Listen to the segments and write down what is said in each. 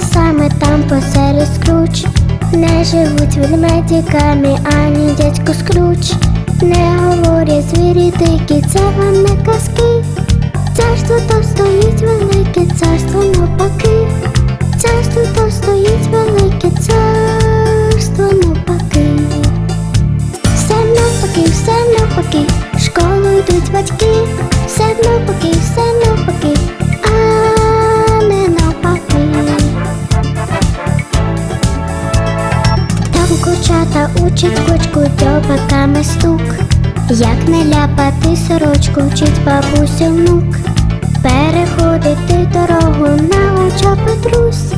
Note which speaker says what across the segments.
Speaker 1: Саме там посеред скруч не живуть ведмедиками, ані дядько скруч. Не говорять звірі дикі, це вам не казки. Царство то стоїть велике, царство навпаки. Царство там стоїть велике, царство навпаки. Все навпаки, все навпаки, в школу йдуть батьки, все навпаки. Курчата учить кучку дьобаками стук. Як не ляпати сорочку, вчить бабусю внук. Переходити дорогу науча Петрусь.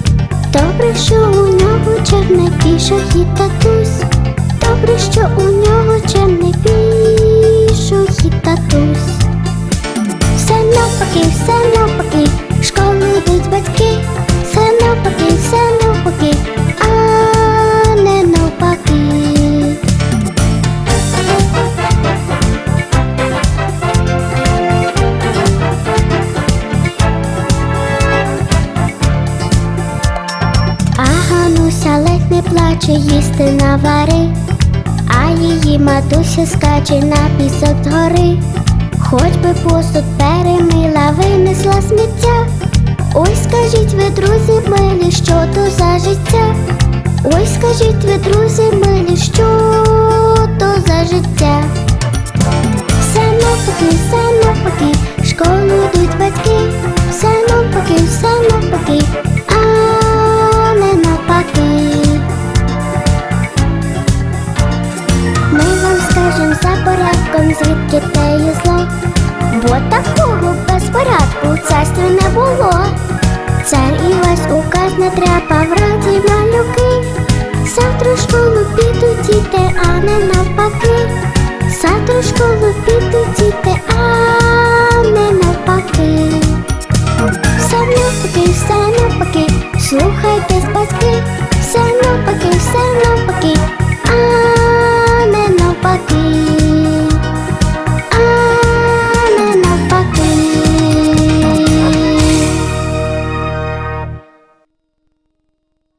Speaker 1: Добре, що у нього чемний пішохід татусь. Гануся ледь не плаче, їсти навари, а її матуся скаче на пісок гори. Хоч би посуд перемила, винесла сміття. Ой, скажіть ви, друзі милі, що то за життя? Ой, скажіть ви, друзі милі, що Порядком звідки те і зло, бо такого безпорядку в царстві не було. Цар і весь указ не треба в раді малюки. Завтра в школу підуть діти, а не навпаки. Завтра в школу підуть діти, а не навпаки. Все навпаки, все навпаки, слухайте батьки